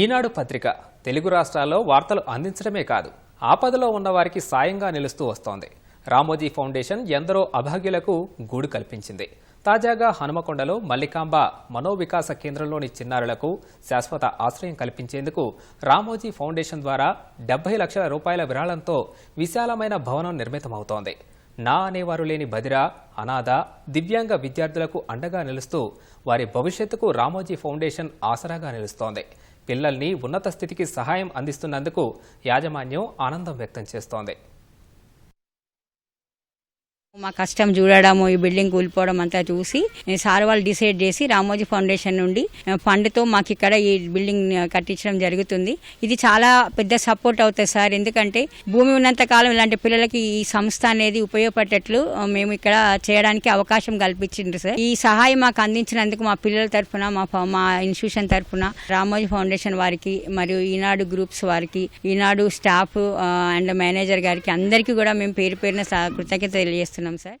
ఈనాడు పత్రిక తెలుగు రాష్ట్రాల్లో వార్తలు అందించడమే కాదు ఆపదలో ఉన్నవారికి సాయంగా నిలుస్తూ వస్తోంది. రామోజీ ఫౌండేషన్ ఎందరో అభాగ్యులకు గూడు కల్పించింది. తాజాగా హనుమకొండలో మల్లికాంబ మనోవికాస కేంద్రంలోని చిన్నారులకు శాశ్వత ఆశ్రయం కల్పించేందుకు రామోజీ ఫౌండేషన్ ద్వారా డెబ్బై లక్షల రూపాయల విరాళంతో విశాలమైన భవనం నిర్మితమవుతోంది. నా అనేవారు లేని బదిర అనాథ దివ్యాంగ విద్యార్థులకు అండగా నిలుస్తూ వారి భవిష్యత్తుకు రామోజీ ఫౌండేషన్ ఆసరాగా నిలుస్తోంది. పిల్లల్ని ఉన్నత స్థితికి సహాయం అందిస్తున్నందుకు యాజమాన్యం ఆనందం వ్యక్తం చేస్తోంది. మా కష్టం చూడడము ఈ బిల్డింగ్ కూలిపోవడం అంతా చూసి సార్ వాళ్ళు డిసైడ్ చేసి రామోజీ ఫౌండేషన్ నుండి ఫండ్తో మాకు ఇక్కడ ఈ బిల్డింగ్ కట్టించడం జరుగుతుంది. ఇది చాలా పెద్ద సపోర్ట్ అవుతుంది సార్. ఎందుకంటే భూమి ఉన్నంత కాలం ఇలాంటి పిల్లలకి ఈ సంస్థ అనేది ఉపయోగపడేటట్లు మేము ఇక్కడ చేయడానికి అవకాశం కల్పించింది సార్. ఈ సహాయం మాకు అందించినందుకు మా పిల్లల తరఫున మా ఫ- మా ఇన్స్టిట్యూషన్ తరఫున రామోజీ ఫౌండేషన్ వారికి మరియు ఈనాడు గ్రూప్స్ వారికి ఈనాడు స్టాఫ్ అండ్ మేనేజర్ గారికి అందరికీ కూడా మేము పేరు పేరున కృతజ్ఞత తెలియజేస్తున్నాం. సార్.